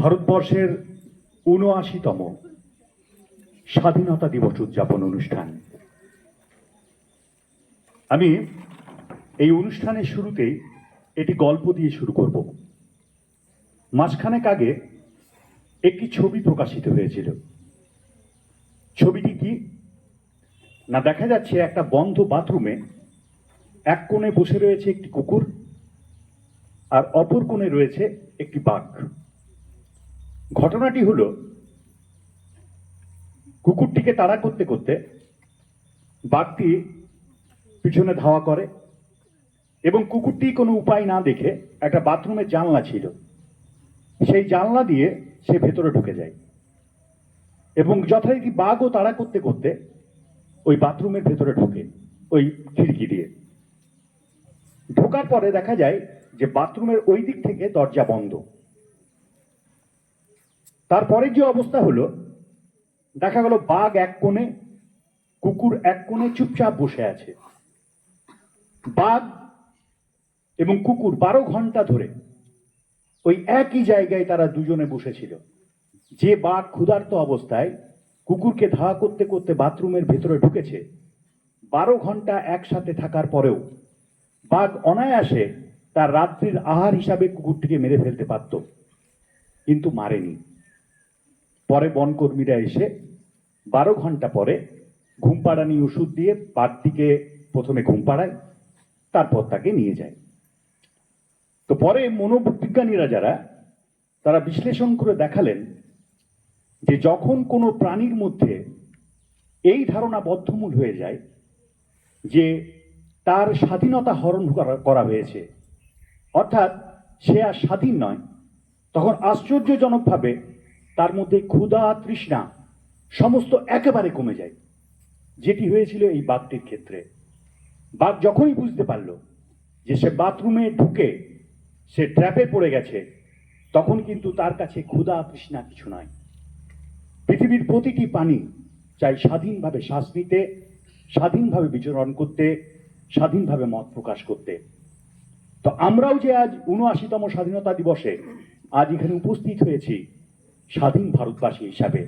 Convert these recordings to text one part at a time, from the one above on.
ভারতবর্ষের উনআশিতম স্বাধীনতা দিবস উদযাপন অনুষ্ঠান। আমি এই অনুষ্ঠানের শুরুতেই এটি গল্প দিয়ে শুরু করব। মাসখানেক আগে একটি ছবি প্রকাশিত হয়েছিল। ছবিটি কি? না, দেখা যাচ্ছে একটা বন্ধ বাথরুমে এক কোণে বসে রয়েছে একটি কুকুর আর অপর কোণে রয়েছে একটি বাঘ। ঘটনাটি হলো, কুকুরটিকে তাড়া করতে করতে বাঘটি পিছনে ধাওয়া করে এবং কুকুরটি কোনো উপায় না দেখে একটা বাথরুমের জানলা ছিল। সেই জানলা দিয়ে সে ভেতরে ঢুকে যায় এবং যথারীতি বাঘও তাড়া করতে করতে ওই বাথরুমের ভেতরে ঢোকে, ওই খিড়কি দিয়ে। ঢোকার পরে দেখা যায় যে বাথরুমের ওই দিক থেকে দরজা বন্ধ। তারপরে যে অবস্থা হলো, দেখা গেল বাঘ এক কোণে, কুকুর এক কোণে চুপচাপ বসে আছে। বাঘ এবং কুকুর বারো ঘণ্টা ধরে ওই একই জায়গায় তারা দুজনে বসেছিল। যে বাঘ ক্ষুধার্ত অবস্থায় কুকুরকে ধাওয়া করতে করতে বাথরুমের ভেতরে ঢুকেছে, বারো ঘণ্টা একসাথে থাকার পরেও বাঘ অনায়াসে তার রাত্রির আহার হিসাবে কুকুরটিকে মেরে ফেলতে পারত, কিন্তু মারেনি। পরে বনকর্মীরা এসে বারো ঘণ্টা পরে ঘুম পাড়ানি ওষুধ দিয়ে বাঘটিকে প্রথমে ঘুম পাড়ায়, তারপর তাকে নিয়ে যায়। তো পরে মনোবিজ্ঞানীরা যারা, তারা বিশ্লেষণ করে দেখালেন যে যখন কোনো প্রাণীর মধ্যে এই ধারণা বদ্ধমূল হয়ে যায় যে তার স্বাধীনতা হরণ করা- করা হয়েছে, অর্থাৎ সে আর স্বাধীন নয়, তখন আশ্চর্যজনকভাবে তার মধ্যে ক্ষুধা, তৃষ্ণা সমস্ত একেবারে কমে যায়। যেটি হয়েছিল এই বাঘটির ক্ষেত্রে। বাঘ যখনই বুঝতে পারল যে সে বাথরুমে ঢুকে সে ট্র্যাপে পড়ে গেছে, তখন কিন্তু তার কাছে ক্ষুধা, তৃষ্ণা কিছু নয় পৃথিবীর প্রতিটি পানি চাই স্বাধীনভাবে শ্বাস নিতে, স্বাধীনভাবে বিচরণ করতে, স্বাধীনভাবে মত প্রকাশ করতে। তো আমরাও যে আজ উনআশিতম স্বাধীনতা দিবসে আজ এখানে উপস্থিত হয়েছি স্বাধীন ভারতবাসী হিসাবে।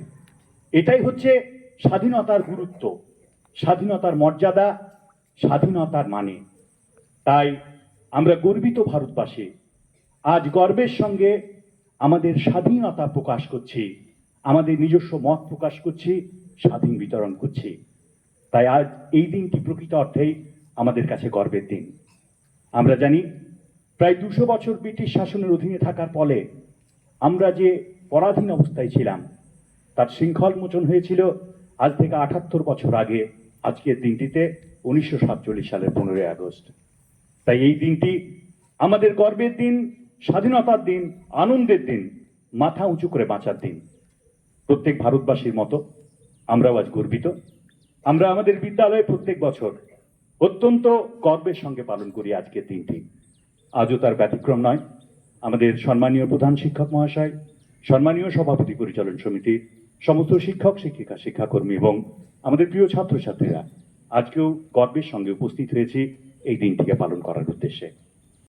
এটাই হচ্ছে স্বাধীনতার গুরুত্ব, স্বাধীনতার মর্যাদা, স্বাধীনতার মানে। তাই আমরা গর্বিত ভারতবাসী, আজ গর্বের সঙ্গে আমাদের স্বাধীনতা প্রকাশ করছি, আমাদের নিজস্ব মত প্রকাশ করছি, স্বাধীন বিতরণ করছি। তাই আজ এই দিনটি প্রকৃত অর্থেই আমাদের কাছে গর্বের দিন। আমরা জানি, প্রায় দুশো বছর ব্রিটিশ শাসনের অধীনে থাকার ফলে আমরা যে পরাধীন অবস্থায় ছিলাম। তার শৃঙ্খল মোচন হয়েছিল আজ থেকে আটাত্তর বছর আগে। আজকের দিনটিতে উনিশশো সাতচল্লিশ সালের পনেরোই আগস্ট। তাই এই দিনটি আমাদের গর্বের দিন, স্বাধীনতার দিন, আনন্দের দিন, মাথা উঁচু করে বাঁচার দিন। প্রত্যেক ভারতবাসীর মতো আমরাও আজ গর্বিত। আমরা আমাদের বিদ্যালয়ে প্রত্যেক বছর অত্যন্ত গর্বের সঙ্গে পালন করি আজকের দিনটি। আজও তার ব্যতিক্রম নয়। আমাদের সম্মানীয় প্রধান শিক্ষক মহাশয় সম্মানীয় সভাপতি পরিচালন সমিতি, সমস্ত শিক্ষক, শিক্ষিকা, শিক্ষাকর্মী এবং আমাদের প্রিয় ছাত্রছাত্রীরা, আজকেও গর্বের সঙ্গে উপস্থিত হয়েছি এই দিনটিকে পালন করার উদ্দেশ্যে।